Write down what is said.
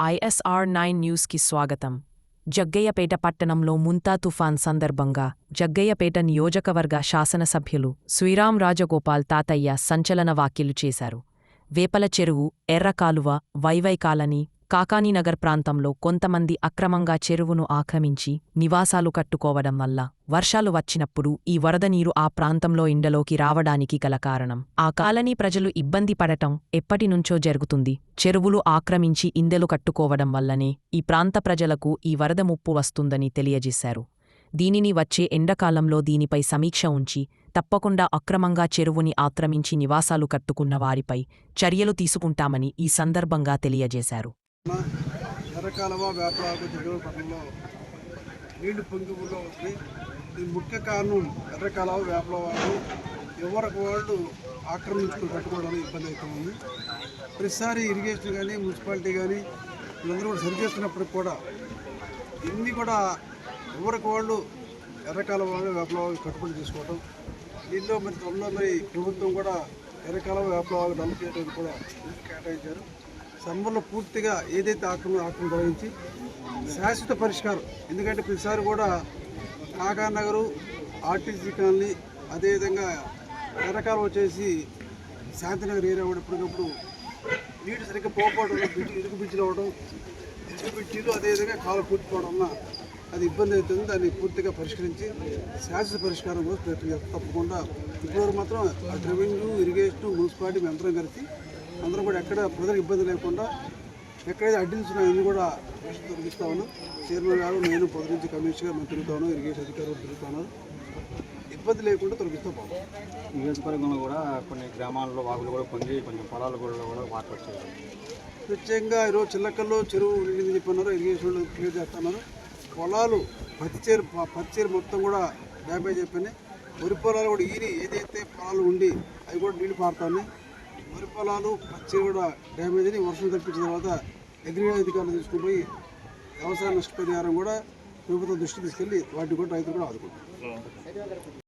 ISR nine న్యూస్కి స్వాగతం. జగ్గయ్యపేట పట్టణంలో ముంతా తుఫాన్ సందర్భంగా జగ్గయ్యపేట నియోజకవర్గ శాసనసభ్యులు శ్రీరాం రాజగోపాల్ తాతయ్య సంచలన వ్యాఖ్యలు చేశారు. వేపల చెరువు ఎర్రకాలువ వైవై కాలనీ కాకానీనగర్ ప్రాంతంలో కొంతమంది అక్రమంగా చెరువును ఆక్రమించి నివాసాలు కట్టుకోవడం వల్ల వర్షాలు వచ్చినప్పుడు ఈ వరద నీరు ఆ ప్రాంతంలో ఇండలోకి రావడానికి గల కారణం. ఆ కాలనీ ప్రజలు ఇబ్బంది పడటం ఎప్పటినుంచో జరుగుతుంది. చెరువులు ఆక్రమించి ఇందెలు కట్టుకోవడం వల్లనే ఈ ప్రాంత ప్రజలకు ఈ వరద ముప్పు వస్తుందని తెలియజేశారు. దీనిని వచ్చే ఎండాకాలంలో దీనిపై సమీక్ష ఉంచి తప్పకుండా అక్రమంగా చెరువుని ఆక్రమించి నివాసాలు కట్టుకున్న వారిపై చర్యలు తీసుకుంటామని ఈ సందర్భంగా తెలియజేశారు. ఎర్రకాలవ వేపలాగు దిగువ పట్టణంలో నీళ్ళు పొంగి ఉంది. దీని ముఖ్య కారణం ఎర్రకాలవ వేపలవాళ్ళు ఎవరికి వాళ్ళు ఆక్రమించుకుని కట్టుకోవడం ఇబ్బంది అవుతుంది ప్రతిసారి ఇరిగేషన్ కానీ మున్సిపాలిటీ కానీ వీళ్ళందరూ కూడా సరిచేస్తున్నప్పటికి కూడా ఇన్ని కూడా ఎవరికి వాళ్ళు ఎర్రకాలవ వేపలవాగు కట్టుబడి చేసుకోవటం దీనిలో మరి త్వరలో మరి ప్రభుత్వం కూడా ఎర్రకాలవ వేపలవాగు డెవలప్ చేయడానికి కూడా కేటాయించారు. సమ్మర్లో పూర్తిగా ఏదైతే ఆక్రమణ ఆక్రమణ తొలగించి శాశ్వత పరిష్కారం. ఎందుకంటే ప్రతిసారి కూడా కాకానగరు ఆర్టీసీ కాలనీ అదేవిధంగా ఎర్రకాలం వచ్చేసి శాంతినగర్ ఏరియా కూడా ఎప్పటికప్పుడు నీటి సరిగ్గా పోకపోవడం వల్ల ఇరుకు బిడ్డలు అవ్వడం ఇరుకు బిడ్డలు అదేవిధంగా కాలు కూర్చుకోవడం వల్ల అది ఇబ్బంది అవుతుంది. దాన్ని పూర్తిగా పరిష్కరించి శాశ్వత పరిష్కారం కోసం ప్రయత్నం చేస్తాం. తప్పకుండా ఇప్పటివరకు మాత్రం రెవెన్యూ ఇరిగేషన్ మున్సిపాలిటీ మేము కలిసి అందరం కూడా ఎక్కడ ప్రజలకు ఇబ్బంది లేకుండా ఎక్కడైతే అడ్డిల్స్ ఉన్నాయో అన్నీ కూడా తొలగిస్తా ఉన్నాం. చైర్మన్ గారు నేను పొద్దు నుంచి కమిషనర్ మేము తిరుగుతాను ఇరిగేషన్ అధికారులు తిరుగుతాను ఇబ్బంది లేకుండా తొలగిస్తూ పోతాం నియోజకవర్గంలో కూడా కొన్ని గ్రామాల్లో వాగులు కూడా పొంగి కొంచెం పొలాల కూడా కూడా వాటర్ వచ్చాయి ప్రత్యేకంగా ఈరోజు చిల్లకల్లో చెరువు నిండింది చెప్పన్నారు ఇరిగేషన్ క్లియర్ చేస్తున్నారు. పొలాలు పత్తి చేరు పత్తి చేరు మొత్తం కూడా డ్యామేజ్ అయిపోయినాయి. వరి పొలాలు కూడా ఈని ఏదైతే పొలాలు ఉండి అవి కూడా నీళ్ళు పారుతున్నాయి వరి పొలాలు పచ్చి కూడా డ్యామేజ్ అని వర్షం తప్పించిన తర్వాత అగ్రి అధికారులు తీసుకుని పోయి వ్యవసాయ నష్టపరిహారం కూడా ప్రభుత్వం దృష్టి తీసుకెళ్ళి వాటిని కూడా రైతులు కూడా ఆదుకుంటారు